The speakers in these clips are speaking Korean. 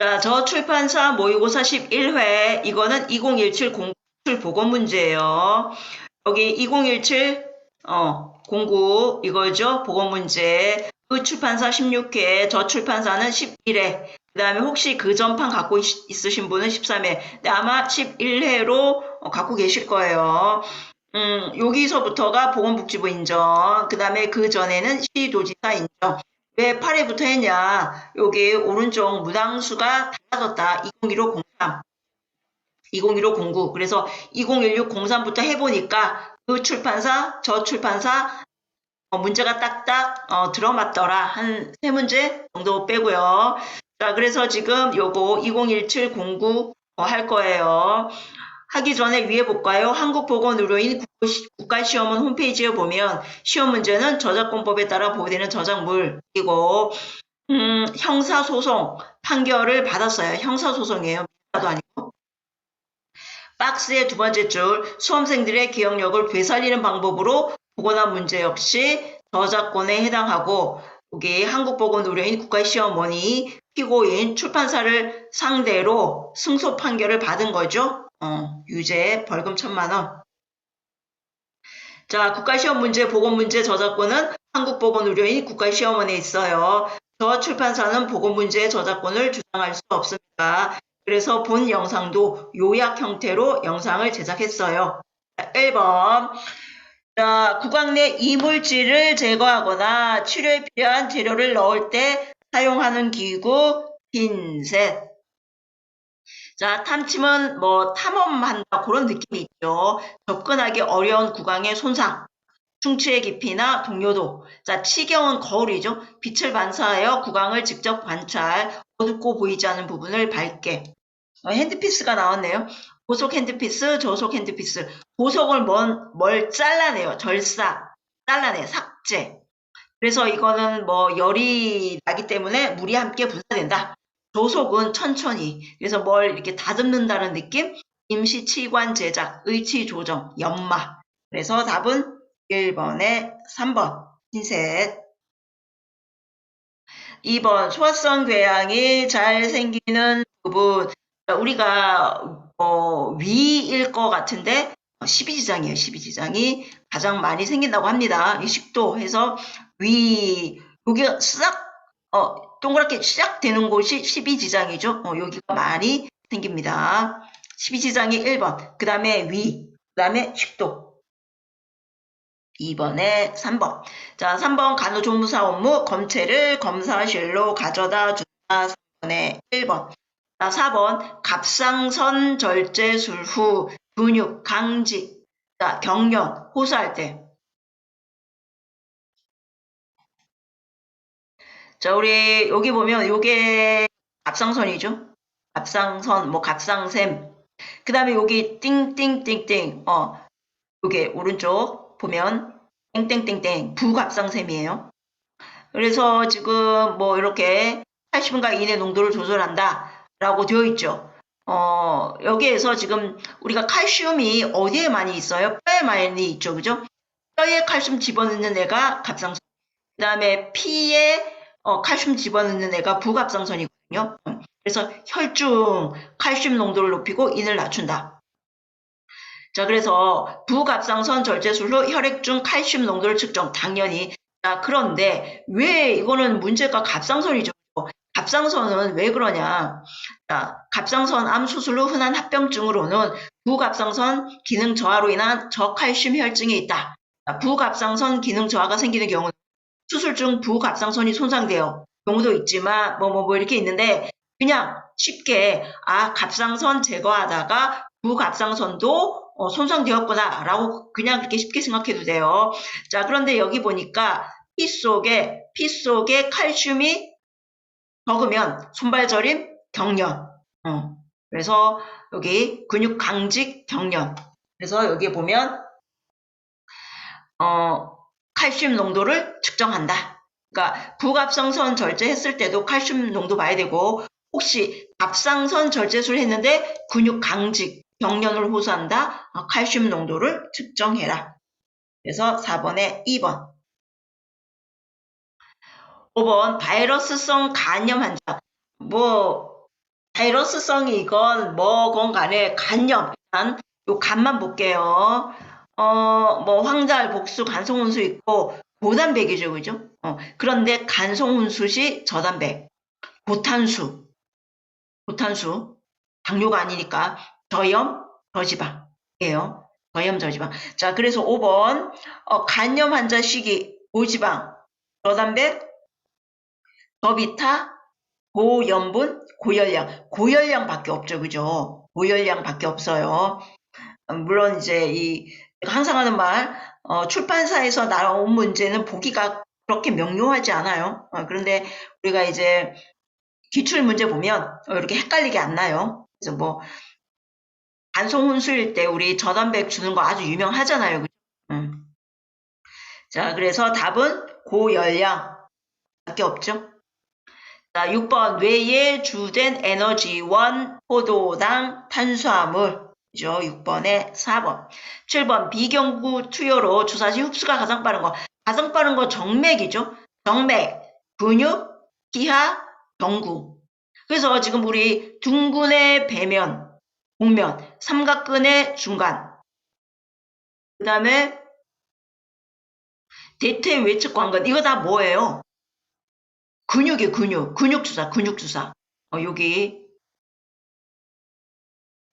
자, 저 출판사 모의고사 11회 이거는 2017 공출 보건 문제예요. 여기 2017 어, 공구 이거죠. 보건 문제. 그 출판사 16회, 저 출판사는 11회. 그 다음에 혹시 그 전판 갖고 있, 있으신 분은 13회. 근데 아마 11회로 어, 갖고 계실 거예요. 음, 여기서부터가 보건복지부 인정. 그 다음에 그 전에는 시도지사 인정. 왜 8회부터 했냐? 여기 오른쪽 무당수가 달라졌다. 201503. 201509. 그래서 201603부터 해보니까 그 출판사, 저 출판사 어, 문제가 딱딱 어, 들어맞더라. 한 세 문제 정도 빼고요. 자, 그래서 지금 요거 201709 어, 할 거예요. 하기 전에 위에 볼까요? 한국보건의료인 국가시험원 홈페이지에 보면 시험 문제는 저작권법에 따라 보호되는 저작물 그리고 음, 형사소송 판결을 받았어요. 형사소송이에요. 민사도 아니고. 박스의 두 번째 줄 수험생들의 기억력을 되살리는 방법으로 보거나 문제 역시 저작권에 해당하고 여기 한국보건의료인 국가시험원이 피고인 출판사를 상대로 승소 판결을 받은 거죠. 어, 유죄 벌금 천만 원. 자, 국가시험 문제, 보건 문제 저작권은 한국보건의료인 국가시험원에 있어요. 저 출판사는 보건 문제의 저작권을 주장할 수 없습니다. 그래서 본 영상도 요약 형태로 영상을 제작했어요. 자, 1번. 자, 구강 내 이물질을 제거하거나 치료에 필요한 재료를 넣을 때 사용하는 기구 핀셋. 자, 탐침은 뭐 탐험한다 그런 느낌이 있죠. 접근하기 어려운 구강의 손상, 충치의 깊이나 동요도. 자, 치경은 거울이죠. 빛을 반사하여 구강을 직접 관찰, 어둡고 보이지 않는 부분을 밝게. 어, 핸드피스가 나왔네요. 고속 핸드피스, 저속 핸드피스. 고속을 뭘, 뭘 잘라내요. 절사, 잘라내, 삭제. 그래서 이거는 뭐 열이 나기 때문에 물이 함께 분사된다. 조속은 천천히. 그래서 뭘 이렇게 다듬는다는 느낌? 임시 치관 제작, 의치 조정, 연마. 그래서 답은 1번에 3번. 흰색. 2번. 소화성 궤양이 잘 생기는 부분. 우리가 어, 위일 것 같은데 12지장이에요. 12지장이 가장 많이 생긴다고 합니다. 이 식도 해서 위 여기가 싹 어, 동그랗게 시작되는 곳이 12지장이죠. 어, 여기가 많이 생깁니다. 12지장이 1번, 그 다음에 위, 그 다음에 식도. 2번에 3번. 자, 3번 간호조무사 업무 검체를 검사실로 가져다 준다. 3번에 1번. 자, 4번 갑상선 절제술 후 근육 강직, 자, 경련, 호소할 때. 자, 우리 여기 보면 요게 갑상선이죠. 갑상선, 뭐 갑상샘. 그 다음에 여기 띵띵띵띵, 어, 요게 오른쪽 보면 땡땡땡땡 부갑상샘이에요. 그래서 지금 뭐 이렇게 80분가 이내 농도를 조절한다 라고 되어 있죠. 어, 여기에서 지금 우리가 칼슘이 어디에 많이 있어요? 뼈에 많이 있죠. 그죠? 뼈에 칼슘 집어넣는 애가 갑상선. 그 다음에 피에 어, 칼슘 집어넣는 애가 부갑상선이거든요. 그래서 혈중 칼슘 농도를 높이고 인을 낮춘다. 자, 그래서 부갑상선 절제술로 혈액 중 칼슘 농도를 측정. 당연히. 자, 그런데 왜 이거는 문제가 갑상선이죠? 갑상선은 왜 그러냐? 자, 갑상선 암 수술 후 흔한 합병증으로는 부갑상선 기능 저하로 인한 저칼슘 혈증이 있다. 자, 부갑상선 기능 저하가 생기는 경우는 수술 중 부갑상선이 손상돼요. 경우도 있지만 뭐뭐 뭐 이렇게 있는데 그냥 쉽게 아 갑상선 제거하다가 부갑상선도 어, 손상되었구나 라고 그냥 그렇게 쉽게 생각해도 돼요. 자 그런데 여기 보니까 피 속에 피 속에 칼슘이 적으면 손발저림 경련 어, 그래서 여기 근육 강직 경련 그래서 여기 보면 어 칼슘 농도를 측정한다. 그러니까 부갑상선 절제했을 때도 칼슘 농도 봐야 되고 혹시 갑상선 절제술 했는데 근육 강직, 경련을 호소한다. 어, 칼슘 농도를 측정해라. 그래서 4번에 2번. 5번 바이러스성 간염 환자. 뭐 바이러스성이건 뭐건 간에 간염, 일단 요 간만 볼게요. 어, 뭐 황달, 복수, 간송운수 있고 고단백이죠, 그죠? 어, 그런데 간송운수시 저단백, 고탄수, 고탄수, 당뇨가 아니니까 저염, 저지방이에요. 저염, 저지방. 자, 그래서 5번 어, 간염 환자 시기 고지방, 저단백, 저비타, 고염분, 고열량. 고열량밖에 없죠, 그죠? 고열량밖에 없어요. 어, 물론 이제 이 항상 하는 말 어, 출판사에서 나온 문제는 보기가 그렇게 명료하지 않아요. 어, 그런데 우리가 이제 기출 문제 보면 어, 이렇게 헷갈리게 안 나요. 그래서 뭐 반송훈수일 때 우리 저단백 주는 거 아주 유명하잖아요. 그죠? 음. 자, 그래서 답은 고열량 밖에 없죠. 자, 6번 뇌에 주된 에너지원, 포도당, 탄수화물 죠 6번에 4번. 7번 비경구 투여로 주사시 흡수가 가장 빠른 거. 가장 빠른 거 정맥이죠. 정맥, 근육, 기하, 경구. 그래서 지금 우리 둥근의 배면, 복면, 삼각근의 중간. 그 다음에 대퇴 외측 관근. 이거 다 뭐예요? 근육이 근육. 근육 주사, 근육 주사. 어, 여기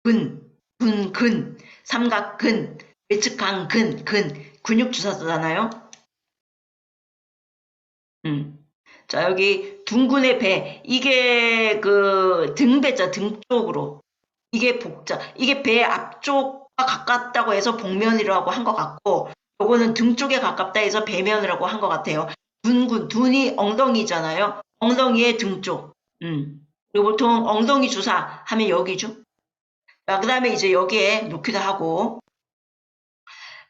근, 근, 근, 삼각근, 외측강 근, 근, 근육 주사 쓰잖아요. 음. 자, 여기 둥근의 배. 이게 그 등배자, 등 쪽으로. 이게 복자. 이게 배 앞쪽과 가깝다고 해서 복면이라고 한 것 같고, 요거는 등 쪽에 가깝다 해서 배면이라고 한 것 같아요. 둔근, 둔이 엉덩이잖아요. 엉덩이의 등 쪽. 음. 보통 엉덩이 주사 하면 여기죠. 자, 그 다음에 이제 여기에 놓기도 하고,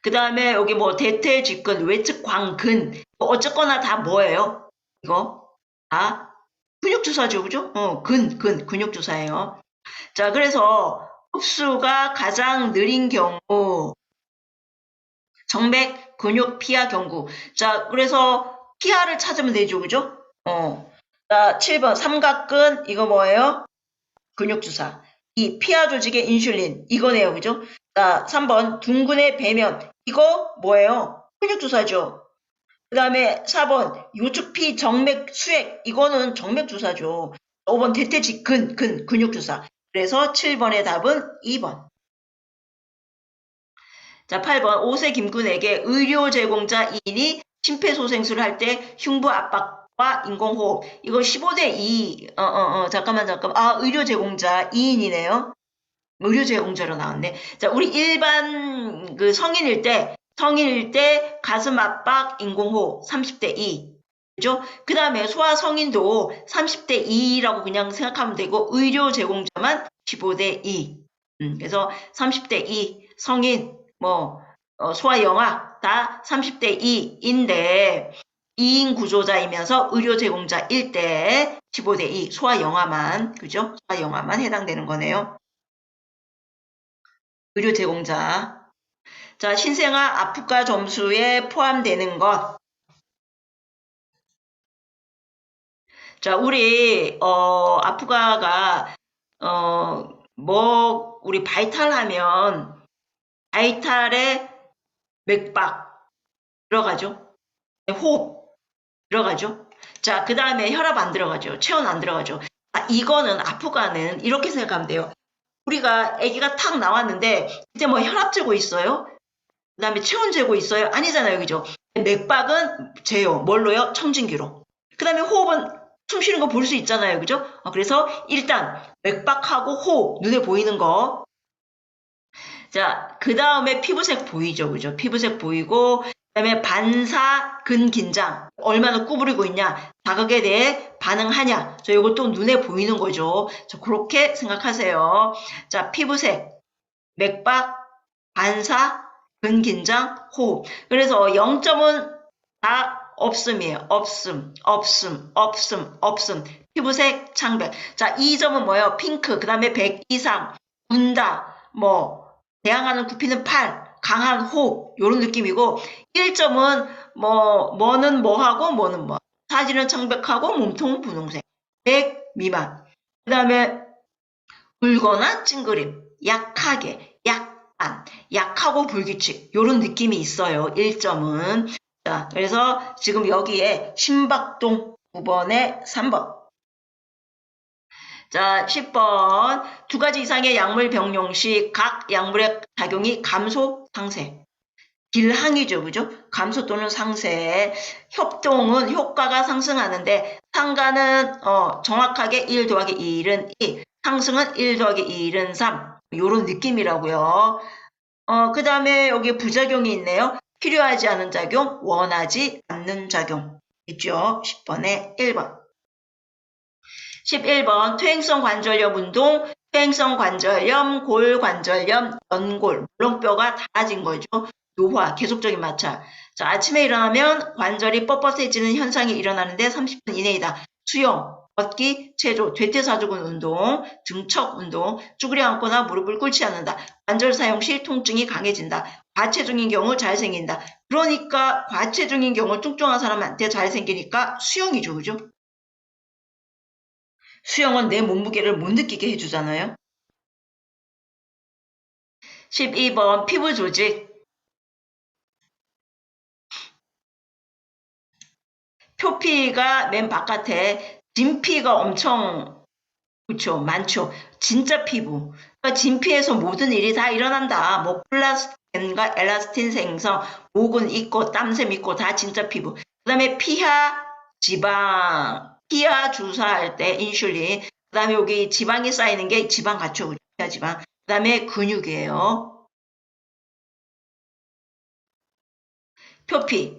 그 다음에 여기 뭐 대퇴 직근, 외측 광근, 뭐 어쨌거나 다 뭐예요? 이거 다 근육 주사죠, 그죠? 어, 근, 근, 근육 주사예요. 자, 그래서 흡수가 가장 느린 경우, 정맥, 근육, 피하 경구. 자, 그래서 피하를 찾으면 되죠, 그죠? 어. 자, 7번 삼각근, 이거 뭐예요? 근육 주사. 이 피하 조직의 인슐린 이거네요. 그죠? 자, 3번 둥근의 배면 이거 뭐예요? 근육주사죠. 그 다음에 4번 요축피 정맥 수액 이거는 정맥 주사죠. 5번 대퇴직 근, 근, 근육 주사. 그래서 7번의 답은 2번. 자, 8번 오세 김군에게 의료 제공자 2인이 심폐소생술을 할 때 흉부 압박 과 인공호흡. 이거 15대 2 어, 어, 어, 잠깐만 잠깐만. 아 의료 제공자 2인이네요. 의료 제공자로 나왔네. 자 우리 일반 그 성인일 때 성인일 때 가슴 압박 인공호흡 30대 2 그죠? 그 다음에 소아 성인도 30대 2라고 그냥 생각하면 되고 의료 제공자만 15대 2 음, 그래서 30대 2 성인 뭐 어, 소아 영아 다 30대 2인데 2인 구조자이면서 의료 제공자 1대 15대 2 소아 영아만 그죠? 소아 영아만 해당되는 거네요. 의료 제공자 자 신생아 아프가 점수에 포함되는 것. 자 우리 어 아프가가 어 뭐 우리 바이탈 하면 바이탈에 맥박 들어가죠. 호흡 들어가죠. 자, 그 다음에 혈압 안 들어가죠. 체온 안 들어가죠. 아, 이거는 아프가는 이렇게 생각하면 돼요. 우리가 아기가 탁 나왔는데 이제 뭐 혈압 재고 있어요? 그 다음에 체온 재고 있어요? 아니잖아요. 그죠? 맥박은 재요. 뭘로요? 청진기로. 그 다음에 호흡은 숨 쉬는 거 볼 수 있잖아요. 그죠? 어, 그래서 일단 맥박하고 호흡, 눈에 보이는 거. 자, 그 다음에 피부색 보이죠. 그죠? 피부색 보이고 그다음에 반사 근 긴장. 얼마나 구부리고 있냐? 자극에 대해 반응하냐? 저 이것도 눈에 보이는 거죠. 저 그렇게 생각하세요. 자 피부색. 맥박 반사 근 긴장 호흡 그래서 0점은 다 없음이에요. 없음 없음 없음 없음. 피부색 창백 자 2점은 뭐예요? 핑크. 그 다음에 100 이상 운다. 뭐 대항하는 굽히는 팔 강한 호흡 이런 느낌이고 1점은 뭐 뭐는 뭐하고 뭐는 뭐 사진은 청백하고 몸통은 분홍색 100 미만 그 다음에 붉거나 찡그림, 약하게, 약간, 약하고 불규칙 요런 느낌이 있어요. 1점은. 자, 그래서 지금 여기에 신박동 9번에 3번. 자, 10번. 두 가지 이상의 약물 병용 시 각 약물의 작용이 감소, 상쇄. 길항이죠, 그죠? 감소 또는 상쇄. 협동은 효과가 상승하는데 상가는 어, 정확하게 1 더하기 1은 2, 상승은 1 더하기 1은 3. 요런 느낌이라고요. 어, 그 다음에 여기 부작용이 있네요. 필요하지 않은 작용, 원하지 않는 작용. 있죠? 10번에 1번. 11번 퇴행성 관절염 운동, 퇴행성 관절염, 골관절염, 연골, 물렁뼈가 닳아진 거죠. 노화, 계속적인 마찰. 자, 아침에 일어나면 관절이 뻣뻣해지는 현상이 일어나는데 30분 이내이다. 수영, 걷기, 체조, 대퇴사주근 운동, 등척 운동, 쭈그려 앉거나 무릎을 꿇지 않는다. 관절 사용 시 통증이 강해진다. 과체중인 경우 잘 생긴다. 그러니까 과체중인 경우 뚱뚱한 사람한테 잘 생기니까 수영이죠, 그죠? 수영은 내 몸무게를 못 느끼게 해주잖아요. 12번 피부 조직 표피가 맨 바깥에 진피가 엄청 그쵸 많죠. 진짜 피부. 그러니까 진피에서 모든 일이 다 일어난다. 뭐 플라스틴과 엘라스틴 생성, 모근 있고 땀샘 있고 다 진짜 피부. 그 다음에 피하 지방, 피하 주사할 때 인슐린. 그 다음에 여기 지방이 쌓이는 게 지방. 그죠? 피하 지방. 그 다음에 근육이에요. 표피.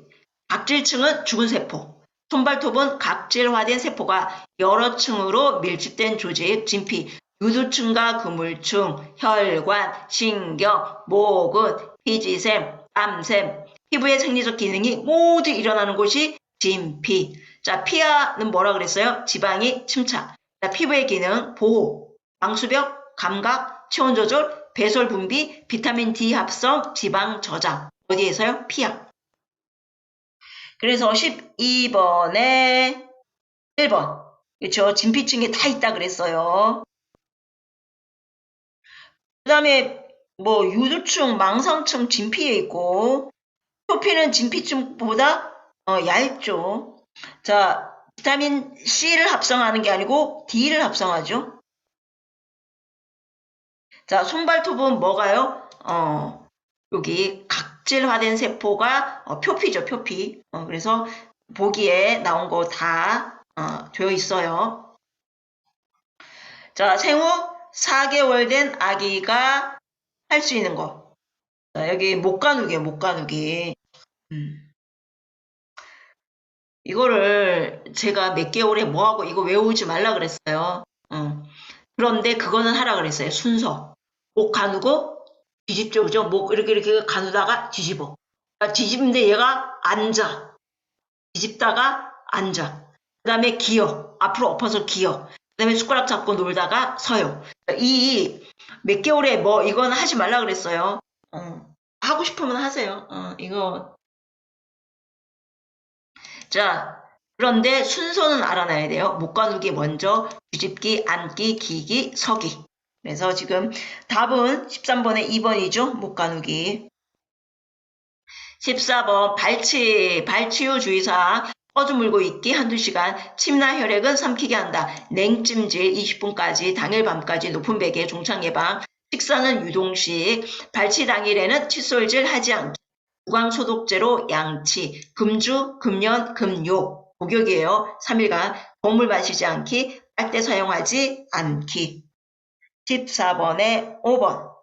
각질층은 죽은 세포. 손발톱은 각질화된 세포가 여러 층으로 밀집된 조직, 진피, 유두층과 그물층, 혈관, 신경, 모근, 피지샘, 땀샘, 피부의 생리적 기능이 모두 일어나는 곳이 진피. 자, 피하는 뭐라 그랬어요? 지방이 침착. 자, 피부의 기능, 보호, 방수벽, 감각, 체온 조절, 배설 분비, 비타민 D 합성, 지방 저장. 어디에서요? 피하. 그래서 12번에 1번. 그렇죠. 진피층에 다 있다 그랬어요. 그 다음에 뭐 유두층, 망상층 진피에 있고 표피는 진피층보다 어, 얇죠. 자, 비타민 C를 합성하는 게 아니고 D를 합성하죠. 자, 손발톱은 뭐가요? 어, 여기 각질화된 세포가 어, 표피죠, 표피. 어, 그래서 보기에 나온 거다 어, 되어 있어요. 자, 생후 4개월 된 아기가 할 수 있는 거. 자, 여기 못 가누기에 못 가누기. 음. 이거를 제가 몇 개월에 뭐하고 이거 외우지 말라 그랬어요. 어. 그런데 그거는 하라 그랬어요. 순서. 목 가누고 뒤집죠. 그죠? 목 이렇게 이렇게 가누다가 뒤집어. 그러니까 뒤집는데 얘가 앉아. 뒤집다가 앉아. 그 다음에 기어. 앞으로 엎어서 기어. 그 다음에 숟가락 잡고 놀다가 서요. 이 몇 개월에 뭐 이건 하지 말라 그랬어요. 어. 하고 싶으면 하세요. 어, 이거. 자, 그런데 순서는 알아놔야 돼요. 목 가누기 먼저, 뒤집기, 앉기, 기기, 서기. 그래서 지금 답은 13번에 2번이죠. 목 가누기. 14번 발치, 발치유 주의사항. 꺼주 물고 있기 한두 시간, 침나 혈액은 삼키게 한다. 냉찜질 20분까지, 당일 밤까지 높은 베개 종착 예방, 식사는 유동식, 발치 당일에는 칫솔질 하지 않기, 구강 소독제로 양치, 금주, 금연, 금욕, 목욕이에요. 3일간 건물 마시지 않기, 빨대 사용하지 않기. 14번에 5번.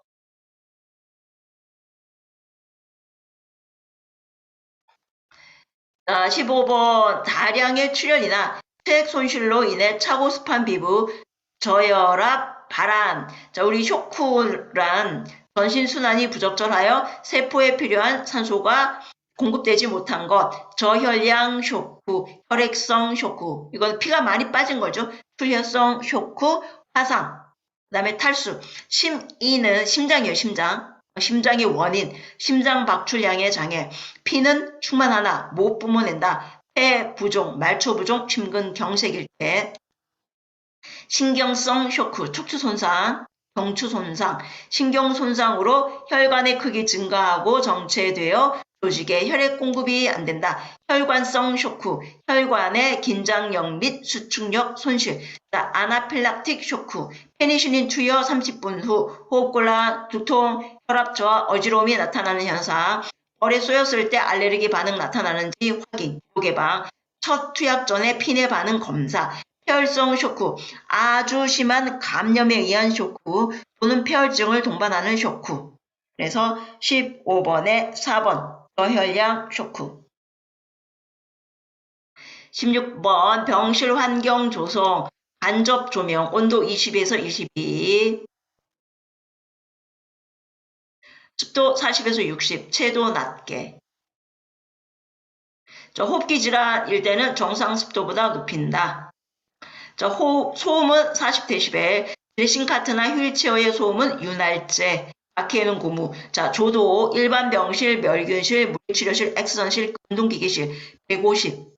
자, 15번 다량의 출혈이나 체액 손실로 인해 차고 습한 피부, 저혈압, 발한. 자, 우리 쇼크란 전신 순환이 부적절하여 세포에 필요한 산소가 공급되지 못한 것, 저혈량 쇼크, 혈액성 쇼크. 이건 피가 많이 빠진 거죠. 출혈성 쇼크, 화상. 그 다음에 탈수. 심이는 심장이에요, 심장. 심장의 원인, 심장 박출량의 장애, 피는 충만하나 못 뿜어낸다, 폐 부종, 말초 부종, 심근 경색일 때, 신경성 쇼크, 척추 손상, 경추 손상, 신경 손상으로 혈관의 크기 증가하고 정체되어 조직에 혈액 공급이 안 된다. 혈관성 쇼크, 혈관의 긴장력 및 수축력 손실. 자, 아나필락틱 쇼크, 페니실린 투여 30분 후 호흡곤란, 두통, 혈압 저하, 어지러움이 나타나는 현상. 열에 쏘였을 때 알레르기 반응 나타나는지 확인, 요개방, 첫 투약 전에 피내 반응 검사, 폐혈성 쇼크, 아주 심한 감염에 의한 쇼크 또는 폐혈증을 동반하는 쇼크. 그래서 15번에 4번 저혈량 쇼크. 16번 병실 환경 조성, 간접 조명, 온도 20에서 22, 습도 40에서 60, 채도 낮게. 저 호흡기 질환일 때는 정상 습도보다 높인다. 저 호, 소음은 40dB, 드레싱 카트나 휠체어의 소음은 윤활제, 박해는 고무. 자, 조도 일반 병실, 멸균실, 물리치료실, 엑스선실, 운동기계실 150.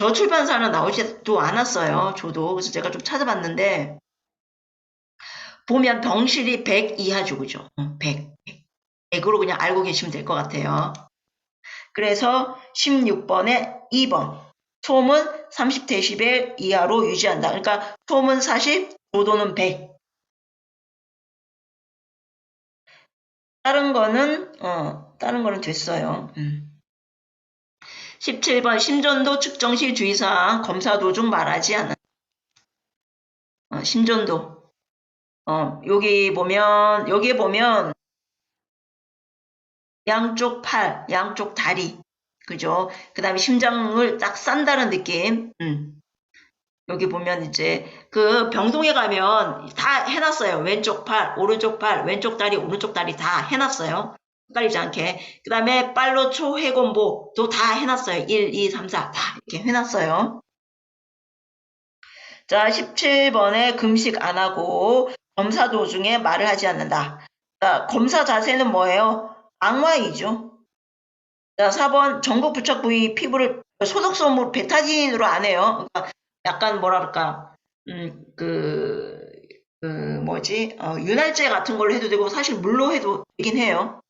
저 출판사는 나오지도 않았어요. 조도. 그래서 제가 좀 찾아봤는데 보면 병실이 100 이하죠. 그죠? 100. 100으로 그냥 알고 계시면 될 것 같아요. 그래서 16번에 2번. 소음은 30dB 이하로 유지한다. 그러니까 소음은 40, 조도는 100. 다른 거는 어, 다른 거는 됐어요. 음. 17번 심전도 측정 시 주의사항 검사 도중 말하지 않아. 어, 심전도. 어, 여기 보면 여기 보면 양쪽 팔, 양쪽 다리. 그죠? 그 다음에 심장을 딱 싼다는 느낌. 음. 여기 보면 이제 그 병동에 가면 다 해놨어요. 왼쪽 팔, 오른쪽 팔, 왼쪽 다리, 오른쪽 다리 다 해놨어요. 헷갈리지 않게. 그 다음에 빨로 초해곤보도 다 해놨어요. 1, 2, 3, 4 다 이렇게 해놨어요. 자, 17번에 금식 안 하고 검사 도중에 말을 하지 않는다. 자, 검사 자세는 뭐예요? 악마이죠. 자, 4번 전국 부착 부위 피부를 소독솜으로 베타딘으로 안 해요. 그러니까 약간 뭐랄까, 음, 그, 그, 뭐지, 어, 윤활제 같은 걸로 해도 되고, 사실 물로 해도 되긴 해요.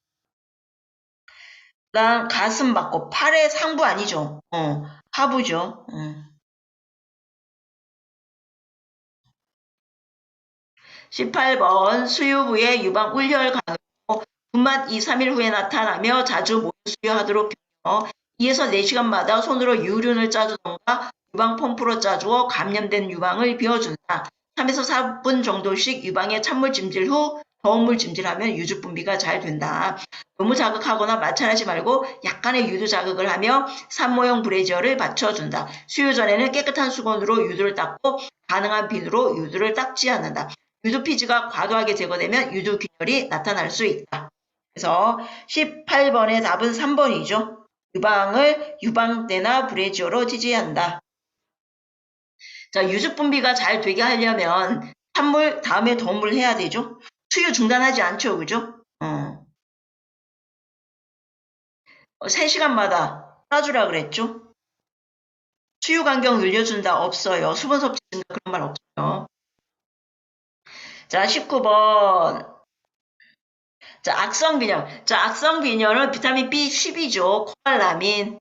그 다음, 가슴 맞고, 팔의 상부 아니죠. 어, 하부죠. 어. 18번, 수유부의 유방 울혈 간호, 분만 2, 3일 후에 나타나며 자주 모유 수유하도록 격려, 2에서 4시간마다 손으로 유륜을 짜주던가 유방 펌프로 짜주어 감염된 유방을 비워준다. 3에서 4분 정도씩 유방에 찬물 찜질 후 더운 물 찜질하면 유주 분비가 잘 된다. 너무 자극하거나 마찰하지 말고 약간의 유두 자극을 하며 산모형 브래지어를 받쳐준다. 수유 전에는 깨끗한 수건으로 유두를 닦고 가능한 비누로 유두를 닦지 않는다. 유두 피지가 과도하게 제거되면 유두 균열이 나타날 수 있다. 그래서 18번의 답은 3번이죠. 유방을 유방대나 브래지어로 지지한다. 자, 유주 분비가 잘 되게 하려면 찬물 다음에 더운 물 해야 되죠. 수유 중단하지 않죠, 그죠? 어. 3시간마다 따주라 그랬죠? 수유 간격 늘려준다 없어요. 수분 섭취 증가 그런 말 없어요. 자, 19번. 자, 악성 빈혈. 자, 악성 빈혈은 비타민 B10이죠. 코알라민.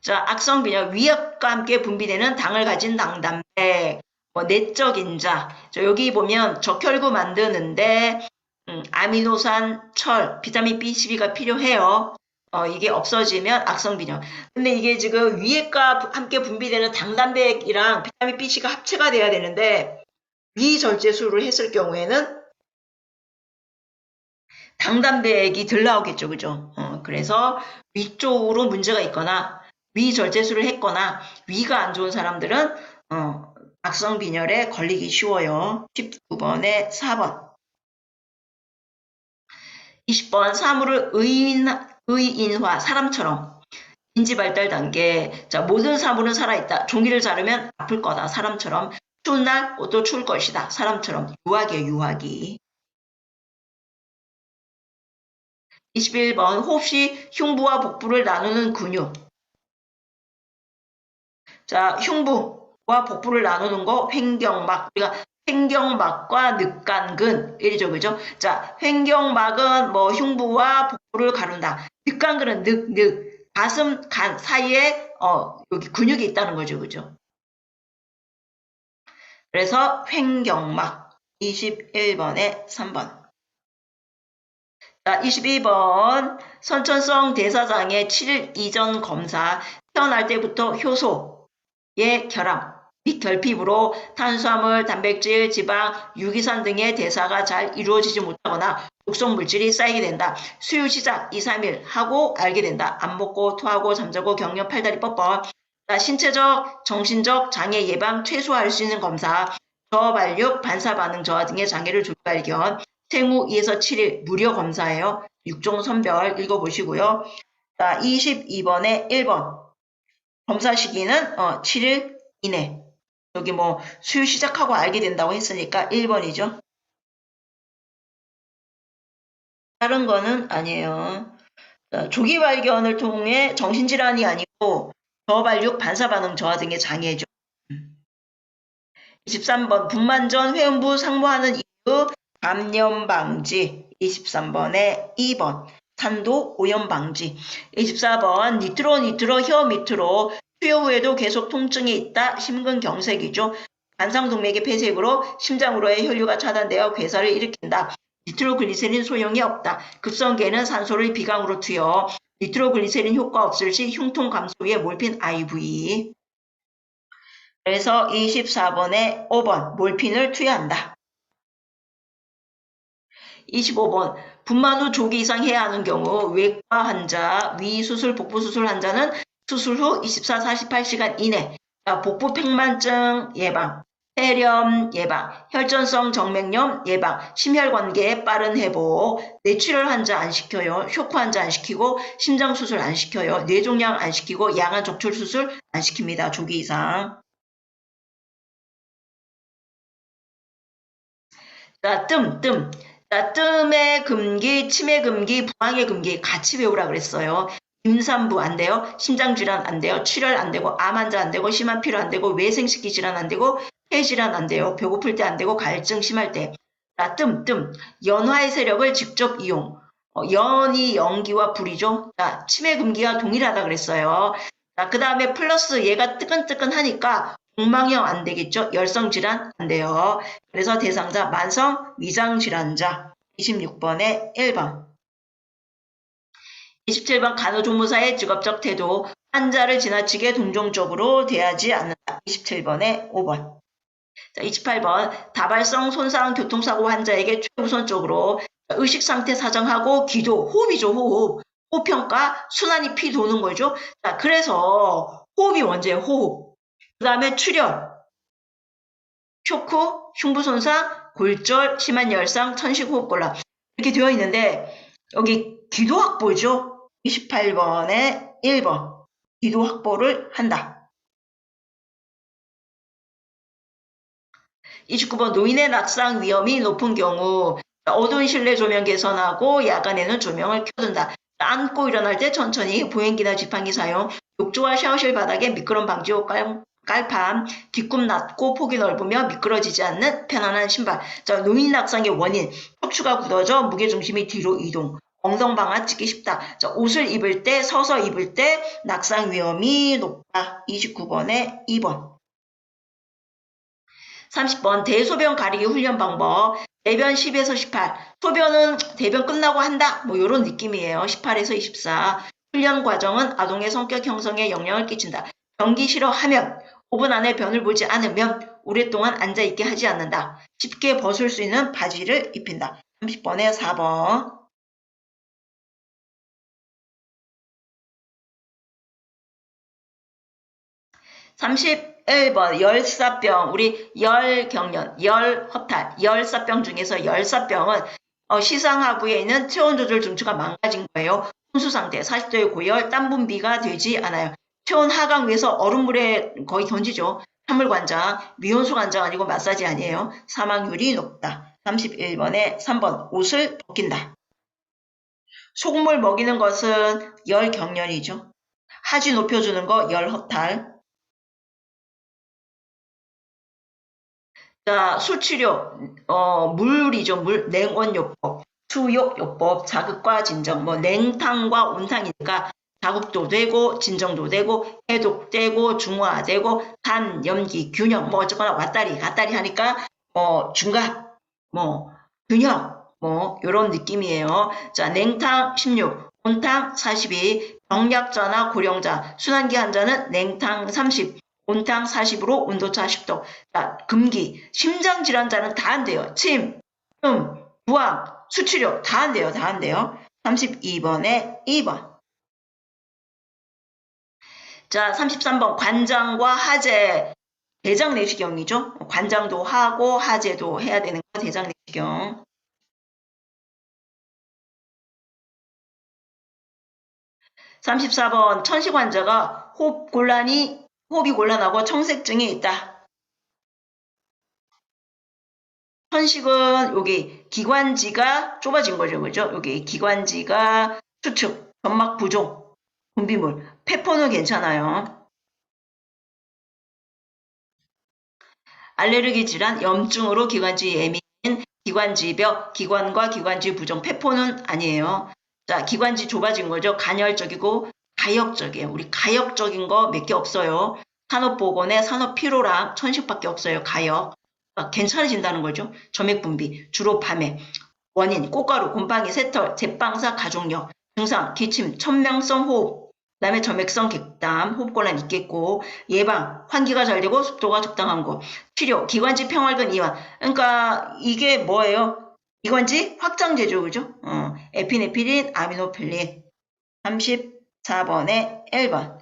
자, 악성 빈혈, 위압과 함께 분비되는 당을 가진 당단백, 뭐 내적 인자. 저 여기 보면 적혈구 만드는데 음, 아미노산, 철, 비타민 B12가 필요해요. 어, 이게 없어지면 악성 빈혈. 근데 이게 지금 위액과 함께 분비되는 당단백이랑 비타민 B12가 합체가 돼야 되는데 위절제술을 했을 경우에는 당단백이 덜 나오겠죠, 그죠? 어, 그래서 위쪽으로 문제가 있거나 위 절제술을 했거나 위가 안 좋은 사람들은 어, 악성 빈혈에 걸리기 쉬워요. 19번에 4번. 20번 사물을 의인, 의인화 사람처럼 인지 발달 단계. 자, 모든 사물은 살아있다. 종이를 자르면 아플 거다. 사람처럼. 추운 날 옷도 추울 것이다. 사람처럼. 유학이에요, 유학이. 21번 호흡시 흉부와 복부를 나누는 근육. 자, 흉부. 와 복부를 나누는 거 횡경막. 우리가 횡경막과 늑간근 이리죠, 그죠? 자, 횡경막은 뭐 흉부와 복부를 가른다. 늑간근은 늑, 늑. 가슴, 간 사이에 어, 여기 근육이 있다는 거죠, 그죠? 그래서 횡경막 21번에 3번. 자, 22번 선천성 대사장애 7일 이전 검사 태어날 때부터 효소의 결함 및 결핍으로 탄수화물, 단백질, 지방, 유기산 등의 대사가 잘 이루어지지 못하거나 독성 물질이 쌓이게 된다. 수유 시작 2, 3일 하고 알게 된다. 안 먹고 토하고 잠자고 경련 팔다리 뻗뻗. 자, 신체적, 정신적 장애 예방 최소화할 수 있는 검사 저발육, 반사 반응 저하 등의 장애를 조기 발견. 생후 2에서 7일 무료 검사예요. 육종 선별 읽어보시고요. 자, 22번에 1번. 검사 시기는 어, 7일 이내. 여기 뭐 수유 시작하고 알게 된다고 했으니까 1번이죠. 다른 거는 아니에요. 자, 조기 발견을 통해 정신질환이 아니고 저발육, 반사반응 저하 등의 장애죠. 23번 분만전 회음부 상모하는 이유 감염 방지 23번에 2번. 산도 오염 방지. 24번 니트로 니트로 혀 밑으로. 투여 후에도 계속 통증이 있다. 심근경색이죠. 간상동맥의 폐색으로 심장으로의 혈류가 차단되어 괴사를 일으킨다. 니트로글리세린 소용이 없다. 급성계는 산소를 비강으로 투여. 니트로글리세린 효과 없을 시 흉통 감소 위에 몰핀 IV 그래서 24번에 5번 몰핀을 투여한다 25번 분만 후 조기 이상 해야 하는 경우 외과 환자, 위수술, 복부수술 환자는 수술 후 24, 48시간 이내 자, 복부 팽만증 예방, 폐렴 예방, 혈전성 정맥염 예방, 심혈관계 빠른 회복, 뇌출혈 환자 안 시켜요. 쇼크 환자 안 시키고 심장 수술 안 시켜요. 뇌종양 안 시키고 양한 적출 수술 안 시킵니다. 조기 이상. 자, 뜸, 뜸. 자, 뜸의 금기, 치매 금기, 부항의 금기 같이 배우라 그랬어요. 임산부 안 돼요. 심장질환 안 돼요. 출혈 안 되고 암 환자 안 되고 심한 피로 안 되고 외생식기 질환 안 되고 폐질환 안 돼요. 배고플 때 안 되고 갈증 심할 때. 자, 뜸, 뜸. 연화의 세력을 직접 이용. 어, 연이 연기와 불이죠. 자, 치매 금기와 동일하다 그랬어요. 자, 그 다음에 플러스 얘가 뜨끈뜨끈하니까 공망형 안 되겠죠? 열성 질환 안 돼요. 그래서 대상자 만성 위장 질환자 26번에 1번. 27번 간호조무사의 직업적 태도 환자를 지나치게 동정적으로 대하지 않는다. 27번에 5번. 자, 28번 다발성 손상 교통사고 환자에게 최우선적으로 의식 상태 사정하고 기도 호흡이죠 호흡 호흡 평가 순환이 피 도는 거죠. 자 그래서 호흡이 먼저예요 호흡. 그 다음에 출혈, 쇼크, 흉부손상, 골절, 심한 열상, 천식호흡곤란 이렇게 되어 있는데 여기 기도 확보죠. 28번에 1번 기도 확보를 한다. 29번 노인의 낙상 위험이 높은 경우 어두운 실내 조명 개선하고 야간에는 조명을 켜둔다. 앉고 일어날 때 천천히 보행기나 지팡이 사용, 욕조와 샤워실 바닥에 미끄럼 방지 후 깔판, 뒤꿈 낮고 폭이 넓으며 미끄러지지 않는 편안한 신발. 자, 노인 낙상의 원인, 척추가 굳어져 무게 중심이 뒤로 이동. 엉덩 방아 찍기 쉽다. 자, 옷을 입을 때, 서서 입을 때 낙상 위험이 높다. 29번에 2번. 30번 대소변 가리기 훈련 방법. 대변 10에서 18. 소변은 대변 끝나고 한다. 뭐 이런 느낌이에요. 18에서 24. 훈련 과정은 아동의 성격 형성에 영향을 끼친다. 변기 싫어하면 5분 안에 변을 보지 않으면 오랫동안 앉아있게 하지 않는다. 쉽게 벗을 수 있는 바지를 입힌다. 30번에 4번. (31번) 열사병 우리 열경련 열허탈 열사병 중에서 열사병은 어, 시상하부에 있는 체온 조절 중추가 망가진 거예요 혼수 상태 40도의 고열 땀 분비가 되지 않아요 체온 하강 위해서 얼음물에 거의 던지죠. 찬물 관장, 미온수 관장 아니고 마사지 아니에요. 사망률이 높다. 31번에 3번 옷을 벗긴다. 소금물 먹이는 것은 열 경련이죠. 하지 높여주는 거 열 허탈. 자, 수치료, 어, 물이죠. 물, 냉온요법, 수욕요법, 자극과 진정, 뭐, 냉탕과 온탕이니까 자극도 되고, 진정도 되고, 해독되고, 중화되고, 간, 염기, 균형, 뭐, 어쨌거나 왔다리, 갔다리 하니까, 어, 중간, 뭐, 균형, 뭐, 요런 느낌이에요. 자, 냉탕 16, 온탕 42, 병약자나 고령자, 순환기 환자는 냉탕 30, 온탕 40으로 온도차 10도. 자, 금기, 심장 질환자는 다 안 돼요. 침, 음, 부항, 수치료 다 안 돼요. 다 안 돼요. 32번에 2번. 자, 33번 관장과 하재. 대장 내시경이죠. 관장도 하고 하재도 해야 되는 거 대장 내시경. 34번 천식 환자가 호흡 곤란이 호흡이 곤란하고 청색증이 있다. 천식은 여기 기관지가 좁아진 거죠. 그죠? 여기 기관지가 수축, 점막 부종, 분비물, 폐포는 괜찮아요. 알레르기 질환, 염증으로 기관지 예민, 기관지벽, 기관과 기관지 부종, 폐포는 아니에요. 자, 기관지 좁아진 거죠. 간헐적이고 가역적이에요. 우리 가역적인 거 몇 개 없어요. 산업보건에 산업피로랑 천식밖에 없어요. 가역. 아, 괜찮아진다는 거죠. 점액분비, 주로 밤에. 원인, 꽃가루, 곰팡이, 새털, 제빵사, 가족력, 증상, 기침, 천명성 호흡, 그 다음에 점액성 객담, 호흡곤란 있겠고, 예방, 환기가 잘 되고 습도가 적당한 거, 치료, 기관지 평활근 이완. 그러니까 이게 뭐예요? 기관지 확장제죠, 그죠? 어, 에피네피린, 아미노필린. 34번에 1번.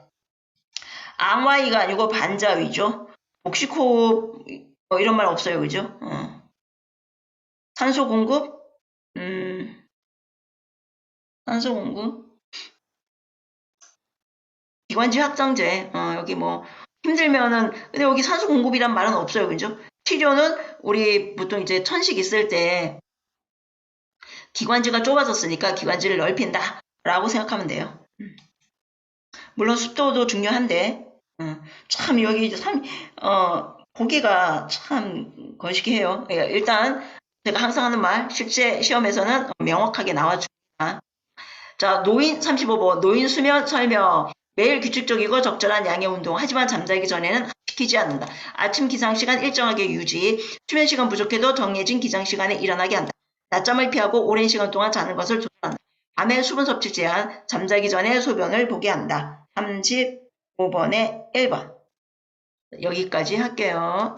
앙와이가 아니고 반자위죠. 복식호흡, 뭐 이런 말 없어요, 그죠? 어. 산소 공급, 음, 산소 공급, 기관지 확장제, 어, 여기 뭐, 힘들면은, 근데 여기 산소 공급이란 말은 없어요, 그죠? 치료는 우리 보통 이제 천식 있을 때, 기관지가 좁아졌으니까 기관지를 넓힌다. 라고 생각하면 돼요. 음. 물론 습도도 중요한데, 음, 참 여기 이제 참, 어, 보기가 참 거시기해요. 예, 일단 제가 항상 하는 말, 실제 시험에서는 명확하게 나와줍니다. 자, 노인 35번, 노인 수면 설명. 매일 규칙적이고 적절한 양의 운동. 하지만 잠자기 전에는 시키지 않는다. 아침 기상 시간 일정하게 유지. 수면 시간 부족해도 정해진 기상 시간에 일어나게 한다. 낮잠을 피하고 오랜 시간 동안 자는 것을 조절한다. 밤에 수분 섭취 제한. 잠자기 전에 소변을 보게 한다. 35번에 1번. 여기까지 할게요.